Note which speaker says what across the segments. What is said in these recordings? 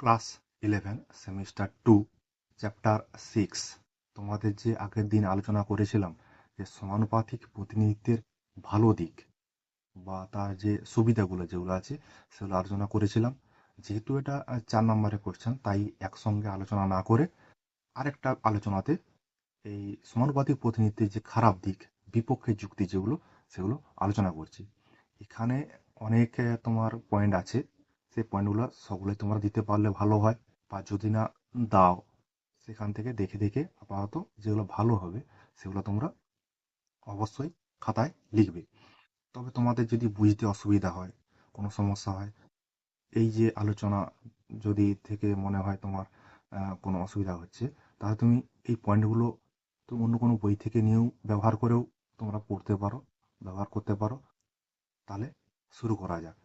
Speaker 1: Class eleven, semester two, chapter six. তোমাদের যে আগের দিন আলোচনা করেছিলাম, যে সমানুপাতিক প্রতিনিধিত্বের ভালো দিক বা তার যে সুবিধাগুলো যেগুলো আছে, সেগুলো আলোচনা করেছিলাম। যেহেতু এটা চার নম্বরে কোশ্চেন তাই একসঙ্গে আলোচনা না করে আরেকটা আলোচনাতে এই সমানুপাতিক প্রতিনিধিত্বের যে খারাপ দিক, বিপক্ষে যুক্তি যেগুলো, সেগুলো আলোচনা করছি। এখানে অনেক তোমার পয়েন্ট আছে। সেই পয়েন্টগুলো সবগুলোই তোমরা দিতে পারলে ভালো হয়। বা যদি না দাও, সেখান থেকে দেখে দেখে আপাতত যেগুলো ভালো হবে, সেগুলো তোমরা অবশ্যই খাতায় লিখবে। তবে তোমাদের যদি বুঝতে অসুবিধা হয়, কোনো সমস্যা হয়, এই যে আলোচনা যদি থেকে মনে হয় তোমার কোনো অসুবিধা হচ্ছে, তাহলে তুমি এই পয়েন্টগুলো তুমি অন্য কোনো বই থেকে নিয়েও ব্যবহার করেও তোমরা পড়তে পারো, ব্যবহার করতে পারো। তাহলে শুরু করা যাক।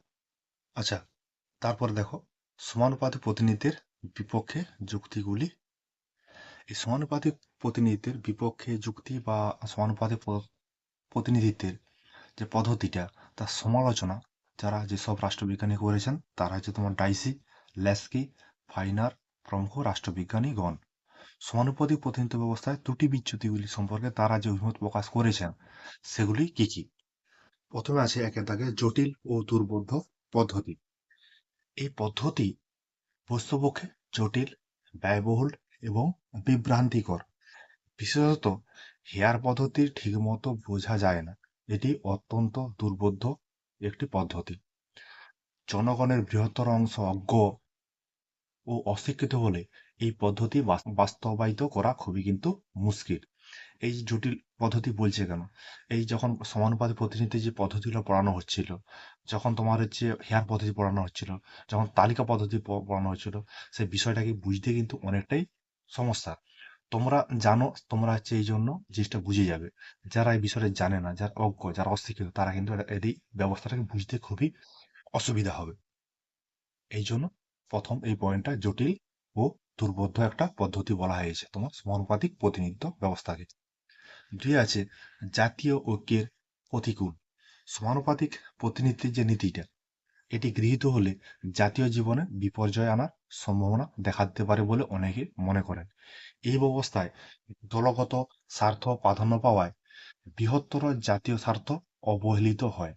Speaker 1: আচ্ছা তারপর দেখো, সমানুপাতিক প্রতিনিধিত্বের বিপক্ষে যুক্তিগুলি। এই সমানুপাতিক প্রতিনিধিত্বের বিপক্ষে যুক্তি বা সমানুপাতিক প্রতিনিধিত্বের যে পদ্ধতিটা, তার সমালোচনা, যারা যেসব রাষ্ট্রবিজ্ঞানী করেছেন, তারা হচ্ছে তোমার ডাইসি লেস্কি ফাইনার প্রমুখ রাষ্ট্রবিজ্ঞানীগণ। সমানুপাতিক প্রতিনিধিত্ব ব্যবস্থায় ত্রুটি বিচ্যুতিগুলি সম্পর্কে তারা যে অভিমত প্রকাশ করেছেন, সেগুলি কি কি? প্রথমে আছে একে দাগে জটিল ও দুর্বোধ্য পদ্ধতি। এই পদ্ধতি বস্তুপক্ষে জটিল, ব্যয়বহুল এবং বিভ্রান্তিকর। বিশেষত হেয়ার পদ্ধতি ঠিকমতো বোঝা যায় না। এটি অত্যন্ত দুর্বোধ্য একটি পদ্ধতি। জনগণের বৃহত্তর অংশ অজ্ঞ ও অশিক্ষিত হলে এই পদ্ধতি বাস্তবায়িত করা খুবই কিন্তু মুশকিল। এই জটিল পদ্ধতি বলছে কেন? এই যখন সমানুপাতিক প্রতিনিধি যে পদ্ধতিগুলো পড়ানো হচ্ছিল, যখন তোমার হচ্ছে হেয়ার পদ্ধতি পড়ানো হচ্ছিল, যখন তালিকা পদ্ধতি পড়ানো হচ্ছিল, সেই বিষয়টাকে বুঝতে কিন্তু অনেকটাই সমস্যা। তোমরা জানো, তোমরা হচ্ছে এই জন্য জিনিসটা বুঝে যাবে। যারা এই বিষয়ে জানে না, যারা অজ্ঞ, যারা অশিক্ষিত, তারা কিন্তু এই ব্যবস্থাটাকে বুঝতে খুবই অসুবিধা হবে। এই জন্য প্রথম এই পয়েন্টটা জটিল ও দুর্বোধ্য একটা পদ্ধতি বলা হয়েছে তোমার সমানুপাতিক প্রতিনিধিত্ব ব্যবস্থাকে। দুই আছে জাতীয় ঐক্যের প্রতিকূল সমানুপাতিক প্রতিনিধিত্বের যে নীতিটা, এটি গৃহীত হলে জাতীয় জীবনে বিপর্যয় আনার সম্ভাবনা দেখা দিতে পারে বলে অনেকে মনে করেন। এই ব্যবস্থায় দলগত স্বার্থ প্রাধান্য পাওয়ায় বৃহত্তর জাতীয় স্বার্থ অবহেলিত হয়।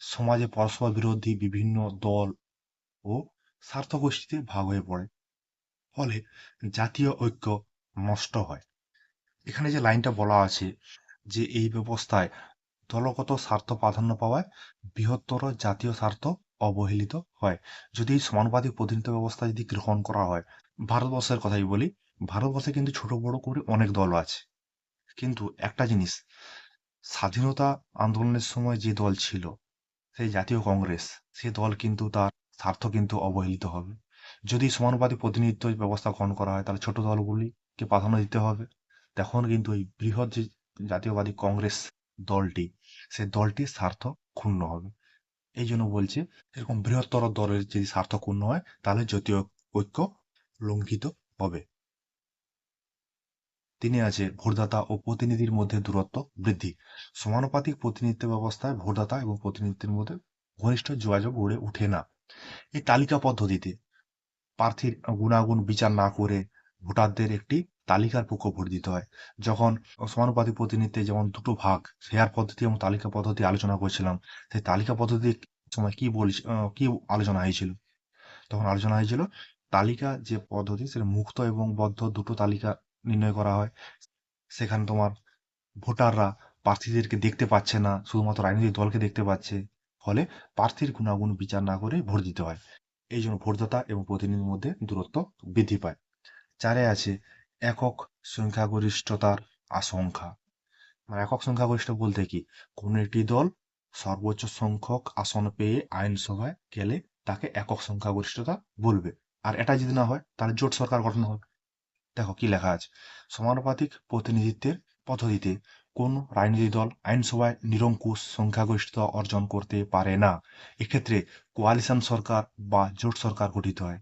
Speaker 1: সমাজে পরস্পর বিরোধী বিভিন্ন দল ও স্বার্থগোষ্ঠীতে ভাগ হয়ে পড়ে, ফলে জাতীয় ঐক্য নষ্ট হয়। এখানে যে লাইনটা বলা আছে যে এই ব্যবস্থায় দলগত স্বার্থ প্রাধান্য পাওয়ায় বৃহত্তর জাতীয় স্বার্থ অবহেলিত হয়। যদি এই সমানুপাতিক প্রতিনিধিত্ব ব্যবস্থা যদি গ্রহণ করা হয়, ভারতবর্ষের কথাই বলি, ভারতবর্ষে কিন্তু ছোট বড় করে অনেক দল আছে। কিন্তু একটা জিনিস, স্বাধীনতা আন্দোলনের সময় যে দল ছিল, সেই জাতীয় কংগ্রেস, সে দল কিন্তু তার স্বার্থ কিন্তু অবহেলিত হবে। যদি সমানুপাতিক প্রতিনিধিত্ব ব্যবস্থা গ্রহণ করা হয়, তাহলে ছোট দলগুলিকে প্রাধান্য দিতে হবে। তখন কিন্তু এই বৃহৎ যে জাতীয়বাদী কংগ্রেস দলটি সেই দলটির স্বার্থ ক্ষুণ্ণ হবে। এই জন্য বলছে, এরকম বৃহত্তর দলের যদি স্বার্থ ক্ষুণ্ণ হয়, তাহলে জাতীয় ঐক্য লঙ্ঘিত হবে। তিনি আছে, ভোটদাতা ও প্রতিনিধির মধ্যে দূরত্ব বৃদ্ধি। সমানুপাতিক প্রতিনিধিত্ব ব্যবস্থায় ভোটদাতা এবং প্রতিনিধিত্বের মধ্যে ঘনিষ্ঠ যোগাযোগ গড়ে ওঠে না। এই তালিকা পদ্ধতিতে প্রার্থীর গুণাগুণ বিচার না করে ভোটারদের একটি তালিকার পক্ষ ভোট দিতে হয়। যখন সমানুপাতিক প্রতিনিধিত্বে যেমন দুটো ভাগ হেয়ার পদ্ধতি এবং তালিকা পদ্ধতি আলোচনা করছিলাম, সেই তালিকা পদ্ধতির সময় কি বল কি আলোচনা হয়েছিল? তখন আলোচনা হয়েছিল, তালিকা যে পদ্ধতি, সেটা মুক্ত এবং বদ্ধ দুটো তালিকা নির্ণয় করা হয়। সেখানে তোমার ভোটাররা প্রার্থীদেরকে দেখতে পাচ্ছে না, শুধুমাত্র রাজনৈতিক দলকে দেখতে পাচ্ছে। ফলে প্রার্থীর গুণাগুণ বিচার না করে ভোট দিতে হয়। এই জন্য ভোটদাতা এবং প্রতিনিধির মধ্যে দূরত্ব বৃদ্ধি পায়। চারে আছে একক সংখ্যাগরিষ্ঠতার আশঙ্কা। মানে একক সংখ্যাগরিষ্ঠ বলতে কি? কোন একটি দল সর্বোচ্চ সংখ্যক আসন পেয়ে আইনসভায় গেলে তাকে একক সংখ্যাগরিষ্ঠতা বলবে? আর এটা যদি না হয়, তাহলে জোট সরকার গঠন হবে। দেখো কি লেখা আছে। সমানুপাতিক প্রতিনিধিত্বের পদ্ধতিতে কোন রাজনৈতিক দল আইনসভায় নিরঙ্কুশ সংখ্যাগরিষ্ঠতা অর্জন করতে পারে না? এক্ষেত্রে কোয়ালিশন সরকার বা জোট সরকার গঠিত হয়।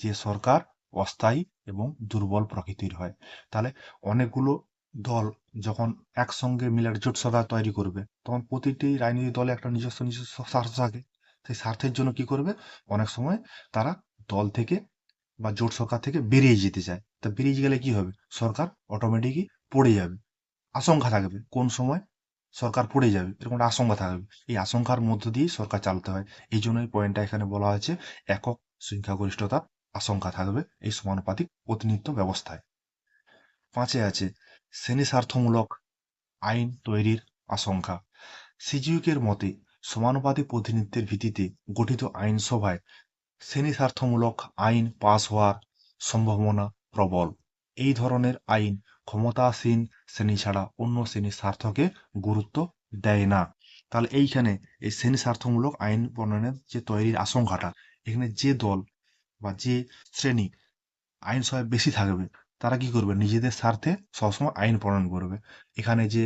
Speaker 1: যে সরকার অস্থায়ী এবং দুর্বল প্রকৃতির হয়। তাহলে অনেকগুলো দল যখন একসঙ্গে মিলে জোট সরকার তৈরি করবে, তখন প্রতিটি রাজনৈতিক দলে একটা নিজস্ব নিজস্ব স্বার্থ থাকে। সেই স্বার্থের জন্য কি করবে? অনেক সময় তারা দল থেকে বা জোট সরকার থেকে বেরিয়ে যেতে চায়। তা বেরিয়ে গেলে কি হবে? সরকার অটোমেটিকই পড়ে যাবে। আশঙ্কা থাকবে কোন সময় সরকার পড়ে যাবে। এরকম একটা আশঙ্কা থাকবে। এই আশঙ্কার মধ্য দিয়ে সরকার চালাতে হয়। এই জন্য এই পয়েন্টটা এখানে বলা হয়েছে, একক সংখ্যাগরিষ্ঠতার আশঙ্কা থাকবে এই সমানুপাতিক প্রতিনিধিত্ব ব্যবস্থায়। পাঁচে আছে শ্রেণি স্বার্থমূলক আইন তৈরির আশঙ্কা। সিজিউকের মতে, সমানুপাতিক প্রতিনিধিত্বের ভিত্তিতে গঠিত আইনসভায় শ্রেণি স্বার্থমূলক আইন পাস হওয়ার সম্ভাবনা প্রবল। এই ধরনের আইন ক্ষমতাসীন শ্রেণি ছাড়া অন্য শ্রেণির স্বার্থকে গুরুত্ব দেয় না। তাহলে এইখানে এই শ্রেণি স্বার্থমূলক আইন প্রণয়নের যে তৈরির আশঙ্কাটা, এখানে যে দল বা যে শ্রেণি আইন সভায় বেশি থাকবে, তারা কি করবে? নিজেদের স্বার্থে সবসময় আইন প্রণয়ন করবে। এখানে যে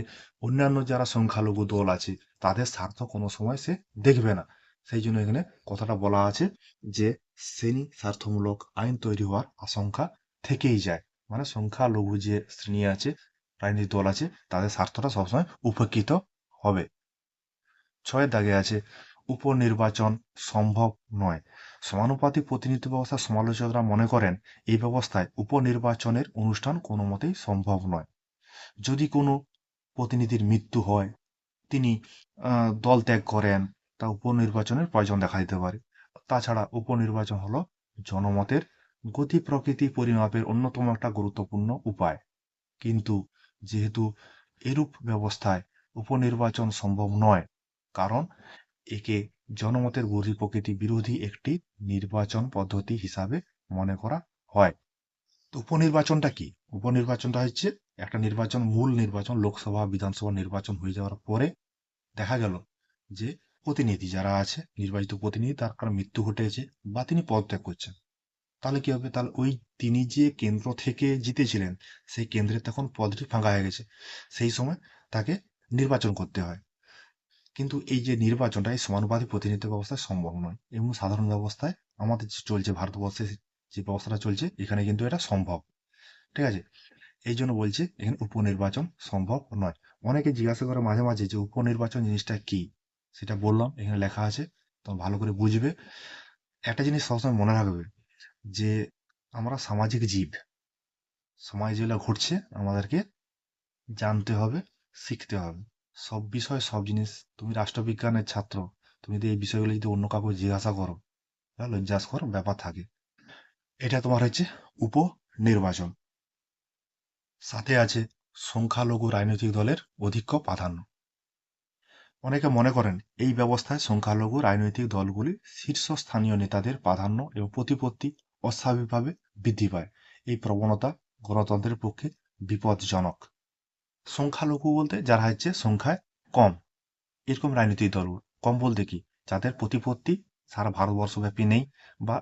Speaker 1: অন্যান্য যারা সংখ্যালঘু দল আছে, তাদের স্বার্থ কোনো সময় সে দেখবে না। সেই জন্য এখানে কথাটা বলা আছে যে, শ্রেণি স্বার্থমূলক আইন তৈরি হওয়ার আশঙ্কা থেকেই যায়। মানে সংখ্যালঘু যে শ্রেণি আছে, রাজনৈতিক দল আছে, তাদের স্বার্থটা সবসময় উপেক্ষিত হবে। ছয়ের দাগে আছে উপনির্বাচন সম্ভব নয়। সমানুপাতিক প্রতিনিধিত্ব ব্যবস্থার সমালোচকরা মনে করেন, এই ব্যবস্থায় উপনির্বাচনের অনুষ্ঠান কোনো মতেই সম্ভব নয়। যদি কোনো প্রতিনিধির মৃত্যু হয়, তিনি দল ত্যাগ করেন, তা উপনির্বাচনের প্রয়োজন দেখা দিতে পারে। তাছাড়া উপনির্বাচন হলো জনমতের গতি প্রকৃতি পরিমাপের অন্যতম একটা গুরুত্বপূর্ণ উপায়। কিন্তু যেহেতু এরূপ ব্যবস্থায় উপনির্বাচন সম্ভব নয়, কারণ একে জনমতের গতি প্রকৃতি বিরোধী একটি নির্বাচন পদ্ধতি হিসাবে মনে করা হয়। তো উপনির্বাচনটা কি? উপনির্বাচনটা হচ্ছে একটা নির্বাচন, মূল নির্বাচন, লোকসভা, বিধানসভা নির্বাচন হয়ে যাওয়ার পরে দেখা গেল যে প্রতিনিধি যারা আছে, নির্বাচিত প্রতিনিধি, তার কারণ মৃত্যু ঘটেছে বা তিনি পদত্যাগ করছেন। তাহলে কি হবে? তাহলে ওই তিনি যে কেন্দ্র থেকে জিতেছিলেন, সেই কেন্দ্রে তখন পদটি ফাঁকা হয়ে গেছে। সেই সময় তাকে নির্বাচন করতে হয়। কিন্তু এই যে নির্বাচনটা এই সমানুপাতিক প্রতিনিধিত্ব ব্যবস্থায় সম্ভব নয় এবং সাধারণ ব্যবস্থায় আমাদের যে চলছে ভারতবর্ষে যে ব্যবস্থাটা চলছে, এখানে কিন্তু এটা সম্ভব। ঠিক আছে? এই জন্য বলছে, এখানে উপনির্বাচন সম্ভব নয়। অনেকে জিজ্ঞাসা করে মাঝে মাঝে যে উপনির্বাচন জিনিসটা কি? সেটা বললাম, এখানে লেখা আছে, তো ভালো করে বুঝবে। একটা জিনিস সবসময় মনে রাখবে যে আমরা সামাজিক জীব। সমাজ যেগুলো ঘটছে, আমাদেরকে জানতে হবে, শিখতে হবে। সব বিষয়, সব জিনিস। তুমি রাষ্ট্রবিজ্ঞানের ছাত্র। তুমি যদি এই বিষয়গুলো যদি অন্য কাউকে জিজ্ঞাসা করো তাহলে লজ্জাস্কর ব্যাপার থাকে। এটা তোমার হচ্ছে উপনির্বাচন। সাথে আছে সংখ্যালঘু রাজনৈতিক দলের অধিক্য প্রাধান্য। অনেকে মনে করেন এই ব্যবস্থায় সংখ্যালঘু রাজনৈতিক দলগুলি শীর্ষস্থানীয় নেতাদের প্রাধান্য এবং প্রতিপত্তি অস্বাভাবিকভাবে বৃদ্ধি পায়। এই প্রবণতা গণতন্ত্রের পক্ষে বিপজ্জনক। সংখ্যালঘু বলতে যারা হচ্ছে সংখ্যায় কম। এরকম রাজনৈতিক দল কম বলতে কি? যাদের প্রতিপত্তি সারা ভারতবর্ষব্যাপী নেই বা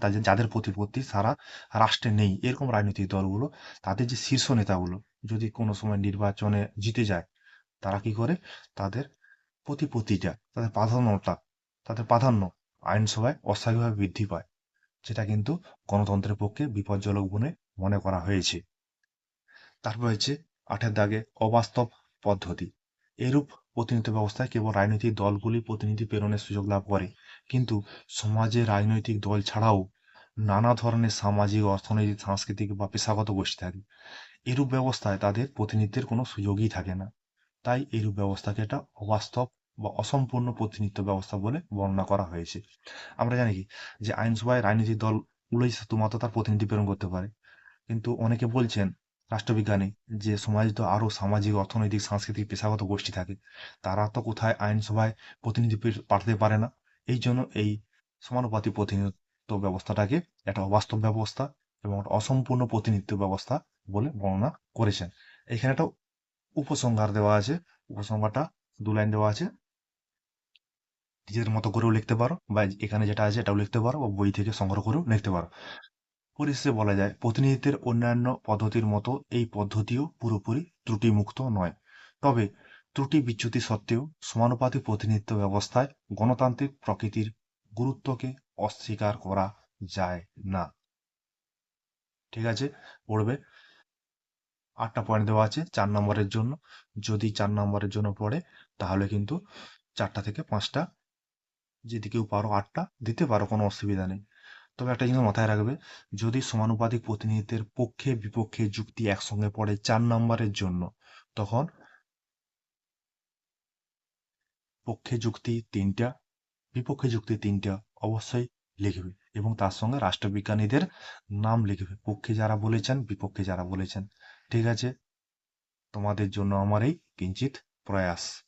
Speaker 1: তাদের যাদের প্রতিপত্তি সারা রাষ্ট্রে নেই, এরকম রাজনৈতিক দলগুলো, তাদের যে শীর্ষ নেতাগুলো যদি কোনো সময় নির্বাচনে জিতে যায়, তারা কি করে? তাদের প্রতিপত্তিটা, তাদের প্রাধান্যটা তাদের প্রাধান্য আইনসভায় অস্থায়ীভাবে বৃদ্ধি পায়। যেটা কিন্তু গণতন্ত্রের পক্ষে বিপজ্জনক বলে মনে করা হয়েছে। তারপর হচ্ছে আটের দাগে অবাস্তব পদ্ধতি। এরূপ প্রতিনিধিত্ব ব্যবস্থায় কেবল রাজনৈতিক দলগুলি প্রতিনিধি প্রেরণের সুযোগ লাভ করে, কিন্তু সমাজে রাজনৈতিক দল ছাড়াও নানা ধরনের সামাজিক, অর্থনৈতিক, সাংস্কৃতিক বা পেশাগত গোষ্ঠী থাকে। এরূপ ব্যবস্থায় তাদের প্রতিনিধিত্বের কোনো সুযোগই থাকে না। তাই এরূপ ব্যবস্থাকে একটা অবাস্তব বা অসম্পূর্ণ প্রতিনিধিত্ব ব্যবস্থা বলে বর্ণনা করা হয়েছে। আমরা জানি কি? যে আইনসভায় রাজনৈতিক দলগুলোই শুধুমাত্র তার প্রতিনিধি প্রেরণ করতে পারে। কিন্তু অনেকে বলছেন রাষ্ট্রবিজ্ঞানী, যে সমাজে তো আরও সামাজিক, অর্থনৈতিক, সাংস্কৃতিক, পেশাগত গোষ্ঠী থাকে, তারা তো কোথায় আইনসভায় প্রতিনিধি পাঠাতে পারে না। এই জন্য এই সমানুপাতিক প্রতিনিধিত্ব ব্যবস্থাটাকে একটা অবাস্তব ব্যবস্থা এবং অসম্পূর্ণ প্রতিনিধিত্ব ব্যবস্থা বলে বর্ণনা করেছেন। এখানে একটা উপসংহার দেওয়া আছে। উপসংহারটা দু লাইন দেওয়া আছে। নিজেদের মতো করেও লিখতে পারো বা এখানে যেটা আছে এটাও লিখতে পারো বা বই থেকে সংগ্রহ করেও লিখতে পারো। পরিশেষে বলা যায়, প্রতিনিধিত্বের অন্যান্য পদ্ধতির মতো এই পদ্ধতিও পুরোপুরি ত্রুটিমুক্ত নয়। তবে ত্রুটি বিচ্যুতি সত্ত্বেও সমানুপাতিক প্রতিনিধিত্ব ব্যবস্থায় গণতান্ত্রিক প্রকৃতির গুরুত্বকে অস্বীকার করা যায় না। ঠিক আছে, পড়বে। আটটা পয়েন্ট দেওয়া আছে চার নম্বরের জন্য। যদি চার নম্বরের জন্য পড়ে, তাহলে কিন্তু চারটা থেকে পাঁচটা যদি কেউ পারো আটটা, দিতে পারো, কোনো অসুবিধা নেই। তবে একটা জিনিস মাথায় রাখবে, যদি সমানুপাতিক প্রতিনিধিত্বের পক্ষে বিপক্ষে যুক্তি একসঙ্গে পড়ে চার নম্বরের জন্য, তখন পক্ষে যুক্তি তিনটা, বিপক্ষে যুক্তি তিনটা অবশ্যই লিখবে এবং তার সঙ্গে রাষ্ট্রবিজ্ঞানীদের নাম লিখবে। পক্ষে যারা বলেছেন, বিপক্ষে যারা বলেছেন। ঠিক আছে? তোমাদের জন্য আমার এই কিঞ্চিত প্রয়াস।